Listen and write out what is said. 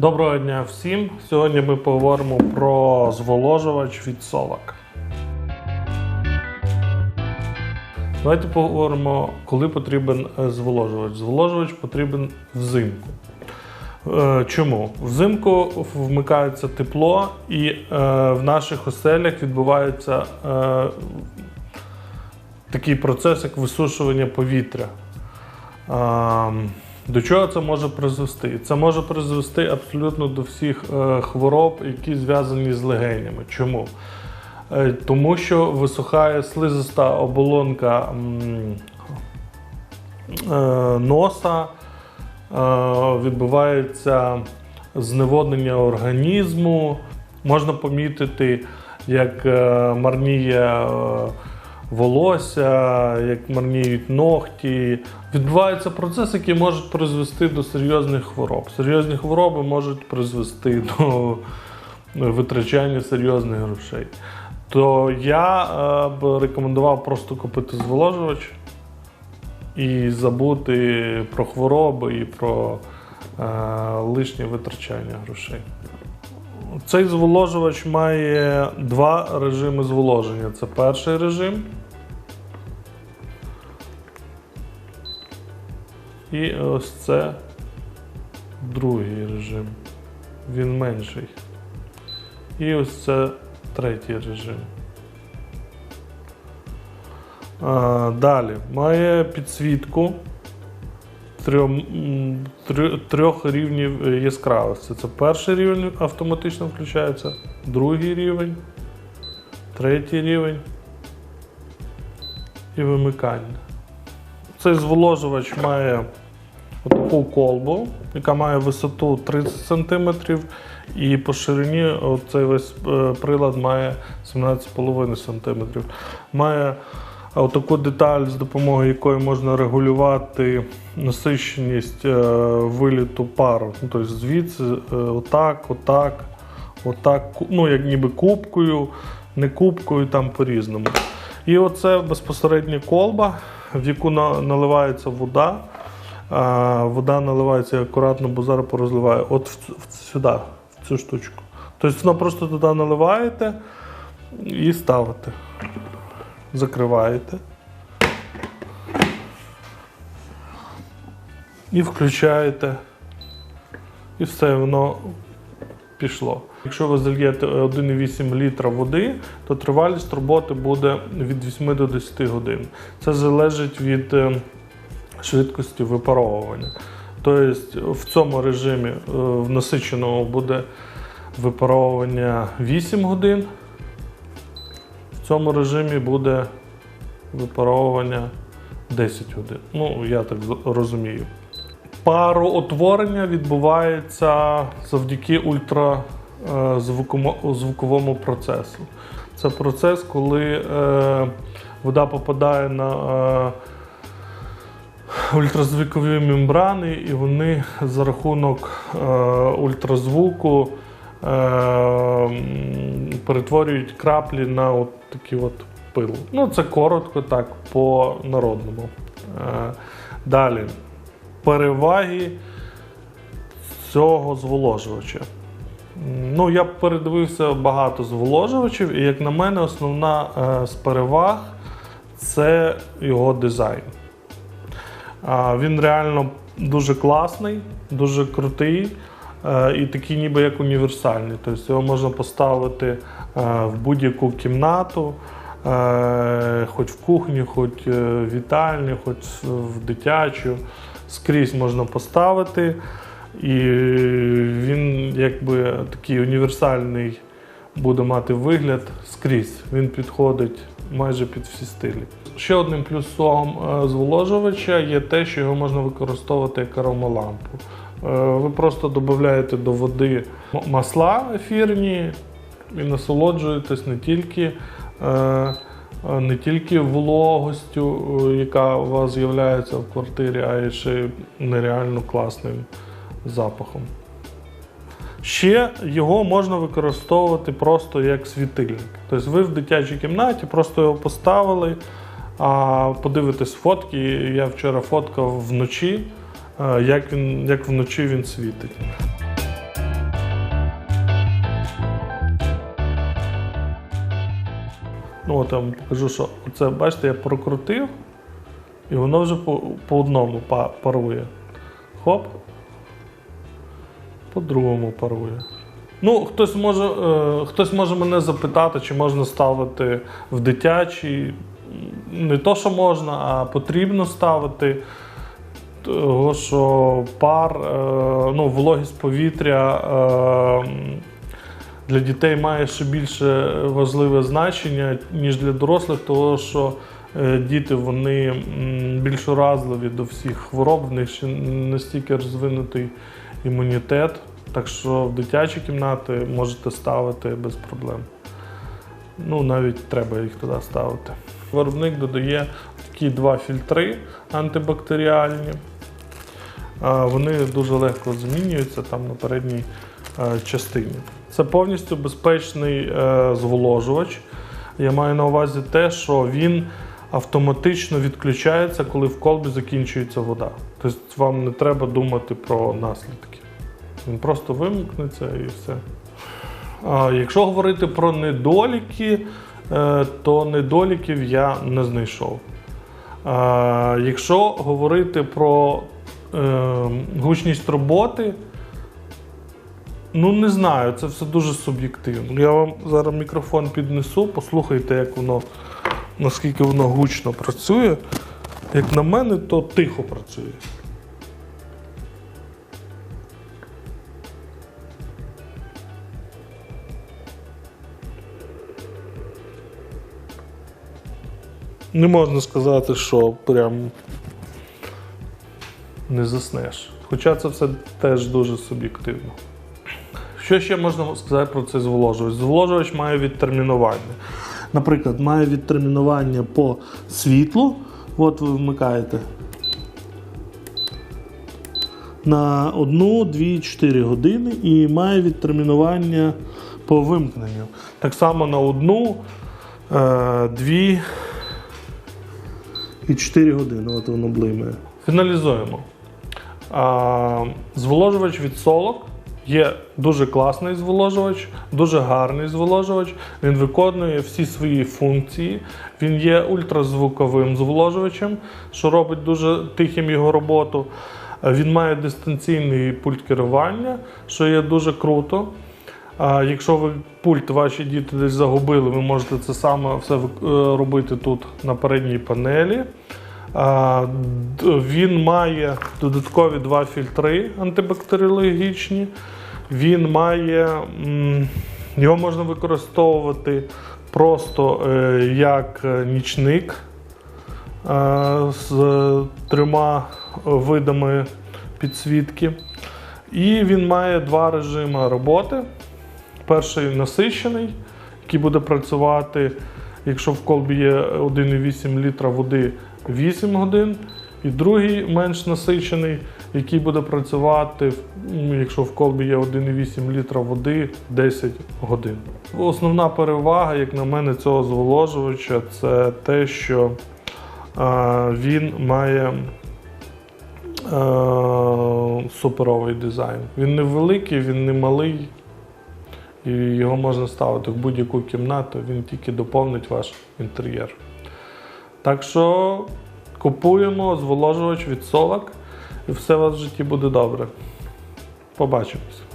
Доброго дня всім! Сьогодні ми поговоримо про зволожувач від Солак. Давайте поговоримо, коли потрібен е, зволожувач. Зволожувач потрібен взимку. Е, Чому? Взимку вмикається тепло, і е, в наших оселях відбувається такий процес, як висушування повітря. До чого це може призвести? Це може призвести абсолютно до всіх е, хвороб, які зв'язані з легенями. Чому? Е, Тому що висухає слизиста оболонка е, носа, відбувається зневоднення організму. Можна помітити, як марніє волосся, як марніють ногті. Відбувається процес, який може призвести до серйозних хвороб. Серйозні хвороби можуть призвести до витрачання серйозних грошей. То я е, б рекомендував просто купити зволожувач і забути про хвороби і про е, лишнє витрачання грошей. Цей зволожувач має два режими зволоження. Це перший режим. І ось це другий режим. Він менший. І ось це третій режим. А, далі має підсвітку трьох, трьох рівнів яскравості. Це перший рівень автоматично включається, другий рівень, третій рівень і вимикання. Цей зволожувач має таку колбу, яка має висоту 30 см, і по ширині цей весь е, прилад має 17,5 см. Має отаку деталь, з допомогою якої можна регулювати насищеність е, виліту пару. Ну, тобто звідси е, отак, отак, отак, ну як ніби кубкою, не кубкою, там по-різному. І оце безпосередня колба, в яку наливається вода. Вода наливається акуратно, бо зараз порозливаю. От сюди, в цю штучку. Тобто воно просто туди наливаєте і ставите. Закриваєте. І включаєте. І все, воно пішло. Якщо ви зальєте 1,8 літра води, то тривалість роботи буде від 8 до 10 годин. Це залежить від е, швидкості випаровування. Тобто в цьому режимі е, в насиченому буде випаровування 8 годин, в цьому режимі буде випаровування 10 годин. Ну, я так розумію. Пароутворення відбувається завдяки ультразвуковому процесу. Це процес, коли е, вода попадає на е, ультразвукові мембрани, і вони за рахунок е, ультразвуку е, перетворюють краплі на от такі от пил. Ну, це коротко так, по народному. Е, далі. Переваги цього зволожувача. Ну, я передивився багато зволожувачів, і як на мене, основна е, з переваг це його дизайн. Він реально дуже класний, дуже крутий е, і такий ніби як універсальний. Тобто його можна поставити е, в будь-яку кімнату, хоч в кухню, хоч в вітальню, хоч в дитячу. Скрізь можна поставити. І він якби такий універсальний буде мати вигляд скрізь. Він підходить майже під всі стилі. Ще одним плюсом е, зволожувача є те, що його можна використовувати як аромалампу. Е, Ви просто додаєте до води масла ефірні і насолоджуєтесь не тільки, е, не тільки вологостю, яка у вас з'являється в квартирі, а й ще нереально класним запахом. Ще його можна використовувати просто як світильник. Тобто ви в дитячій кімнаті просто його поставили, а подивитесь фотки. Я вчора фоткав вночі, е, як він, як вночі він світить. Ну, от я вам покажу, що це, бачите, я прокрутив, і воно вже по, по одному парує. Хоп, по другому парує. Ну, хтось може, е, хтось може мене запитати, чи можна ставити в дитячий. Не то, що можна, а потрібно ставити. Того, що пар, е, ну, вологість повітря е, для дітей має ще більше важливе значення, ніж для дорослих, тому що е, діти вони більш уразливі до всіх хвороб, в них ще настільки розвинутий імунітет. Так що в дитячі кімнати можете ставити без проблем. Ну, навіть треба їх туди ставити. Виробник додає такі два фільтри антибактеріальні. Вони дуже легко змінюються там на передній е, частині. Це повністю безпечний е, зволожувач. Я маю на увазі те, що він автоматично відключається, коли в колбі закінчується вода. Тобто вам не треба думати про наслідки. Він просто вимкнеться і все. А, якщо говорити про недоліки, е, то недоліків я не знайшов. А, якщо говорити про е, гучність роботи, ну не знаю, це все дуже суб'єктивно. Я вам зараз мікрофон піднесу, послухайте, як воно, наскільки воно гучно працює. Як на мене, то тихо працює. Не можна сказати, що прям не заснеш. Хоча це все теж дуже суб'єктивно. Що ще можна сказати про цей зволожувач? Зволожувач має відтермінування. Наприклад, має відтермінування по світлу. От ви вмикаєте. На 1, 2, 4 години і має відтермінування по вимкненню. Так само на 1, 2 і 4 години. От воно блимає. Фіналізуємо. А, зволожувач від солок є дуже класний зволожувач, дуже гарний зволожувач. Він виконує всі свої функції. Він є ультразвуковим зволожувачем, що робить дуже тихим його роботу. Він має дистанційний пульт керування, що є дуже круто. А якщо ви пульт ваші діти десь загубили, ви можете це саме все е, робити тут на передній панелі. Він має додаткові два фільтри антибактеріологічні. Він має, його можна використовувати просто е, як е, нічник з трьома видами підсвітки. І він має два режими роботи. Перший насичений, який буде працювати, якщо в колбі є 1,8 літра води 8 годин. І другий менш насичений, який буде працювати, якщо в колбі є 1,8 літра води 10 годин. Основна перевага, як на мене, цього зволожувача це те, що а, він має е, суперовий дизайн. Він не великий, він не малий. І його можна ставити в будь-яку кімнату, він тільки доповнить ваш інтер'єр. Так що купуємо зволожувач від солок, і все у вас в житті буде добре. Побачимось.